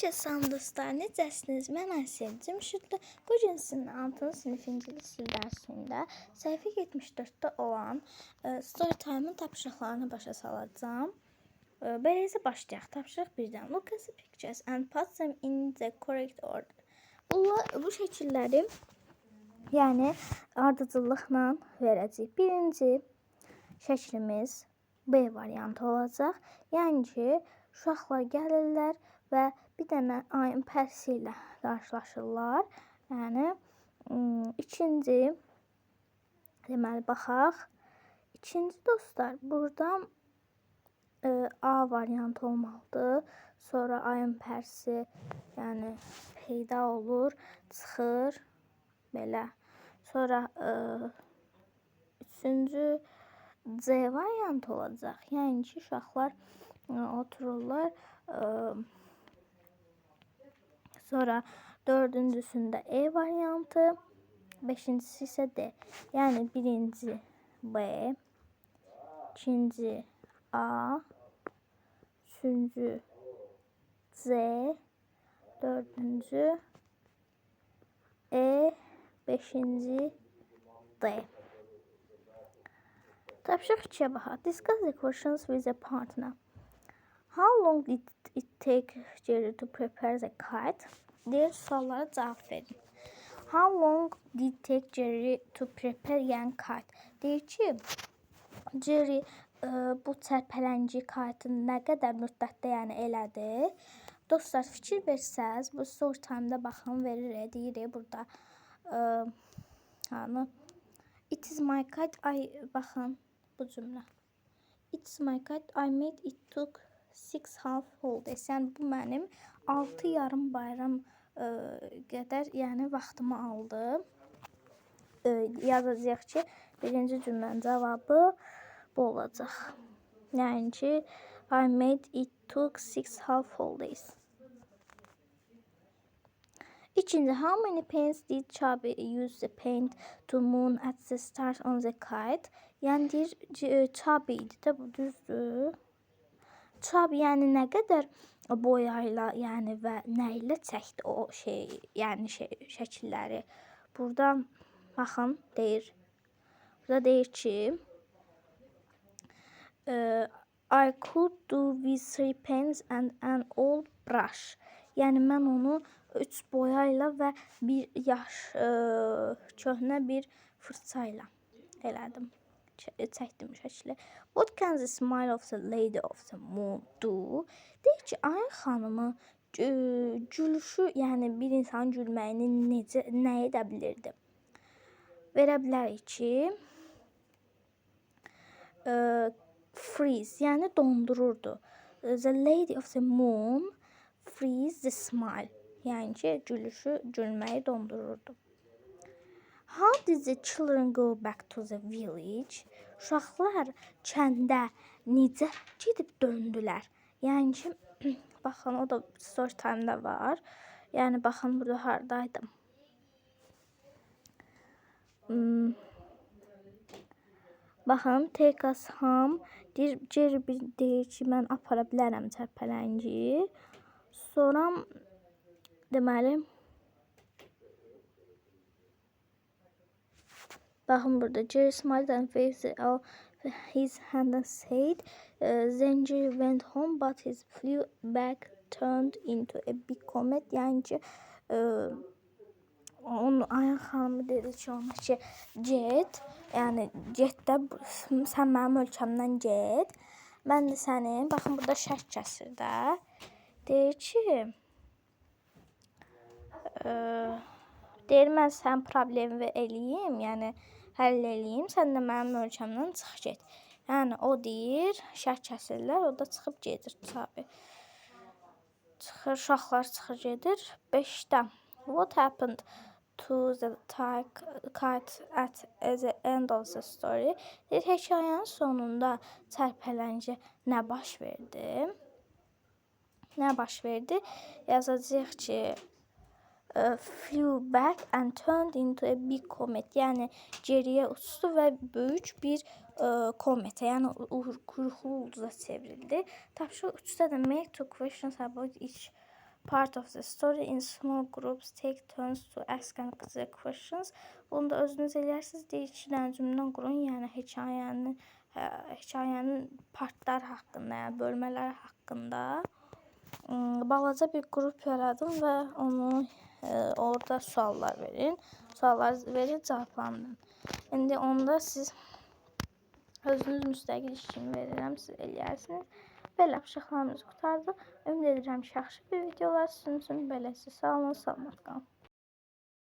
Hər salam dostlar, necəsiniz? Mən Asiya Cimşidli. Bu gün sizin 6 sinif ingilis dil dərsində səhifə 74-də olan e, story time-ın tapşırıqlarını başa salacağam. E, Beləcə başlayaq. Tapşırıq 1-dən. Look at the pictures and put them in the correct order. Bunlar, bu şəkilləri yəni ardıcıllıqla verəcəyik. Birinci şəklimiz B variantı olacaq. Yəni ki, uşaqlar gəlirlər və bir dənə ayın pərsi ilə qarşılaşırlar. Yəni ikinci deməli baxaq. İkinci dostlar, burada e, A variantı olmalıdır. Sonra ayın pərsi, yəni peyda olur, çıxır belə. Sonra e, üçüncü C variantı olacaq. Yəni ki, uşaqlar e, otururlar. E, sonra dördüncüsündə E variantı, beşincisi isə D. Yəni birinci B, ikinci A, üçüncü C, dördüncü E, beşinci D. Tapşırıq 2-yə baxaq. Discuss the questions with a partner. How long did it take Jerry to prepare the kite? Diğer sorulara cevap verin. How long did it take Jerry to prepare yan kite? Deyir ki, Jerry e, bu çərpələnci kite nə qədər müddətdə yəni elədi? Dostlar fikir versəz, bu story time-da baxın verir, deyir burada. E, hani It is my kite. Ay baxın bu cümlə. It's my kite. I made it took six half holidays. Yəni bu mənim 6 yarım bayram ə, qədər, yəni vaxtımı aldı. Ə, yazacağıq ki, birinci cümlənin cavabı bu olacaq. Yəni ki, I made it took six half holidays. İkinci, how many paints did Chubby use the paint to moon at the start on the kite? Yəni deyir, Chubby idi də bu düzdür. Chubby yəni nə qədər boyayla, yəni və nə ilə o şey, yəni şey şəkilləri. Burada baxın deyir. Burada deyir ki, e, I could do with three pens and an old brush. Yəni mən onu üç boyayla və bir yaş ə, köhnə bir fırça ilə elədim. Çəkdim şəkli. What can the smile of the lady of the moon do? Deyir ki, ayın xanımı gü- gülüşü, yəni bir insanın gülməyini necə nə edə bilirdi? Verə bilərik ki, ə, freeze, yəni dondururdu. The lady of the moon freeze the smile. Yəni ki, gülüşü, gülməyi dondururdu. How did the children go back to the village? Uşaqlar kəndə necə gedib döndülər? Yəni ki, baxın o da story time-da var. Yəni baxın burada hardaydım. Hmm. Baxın, take us home. Deyir, Jerry bir deyir ki, mən apara bilərəm çərpələngi. Sonra deməli Baxın burada Jerry smiled and waved out his hand and said, uh, Jerry went home but his flew back turned into a big comet. Yəni ki, e, onun ayın xanımı dedi ki, ona ki, get, yəni get də sən mənim ölkəmdən get. Mən də sənin, baxın burada şərt kəsir də. Deyir ki, e, deyir mən sən problemi eləyim, yəni həll eləyim, sən də mənim ölkəmdən çıx get. Yəni o deyir, şərt kəsirlər, o da çıxıb gedir tabii. Çıxır, uşaqlar çıxır gedir. 5-də. What happened to the kite at, the end of the story? Deyir, hekayənin sonunda çərpələncə nə baş verdi? Nə baş verdi? Yazacağıq ki, flew back and turned into a big comet. Yəni geriyə uçdu və böyük bir kometə, yəni u- u- kuyruklu çevrildi. Tapşırıq 3-də də make two questions about each part of the story in small groups. Take turns to ask the questions. Bunu da özünüz eləyirsiniz. Deyir dənə cümlə qurun, yəni hekayənin ə, hekayənin partlar haqqında, yəni bölmələri haqqında balaca bir qrup yaradın və onu ə, orada suallar verin. Suallar verin, cavablandırın. İndi onda siz özünüz müstəqil iş kimi verirəm, siz eləyərsiniz. Belə uşaqlarımız qutardı. Ümid edirəm ki, yaxşı bir videolar sizin üçün beləsi. Sağ olun, salamat qalın.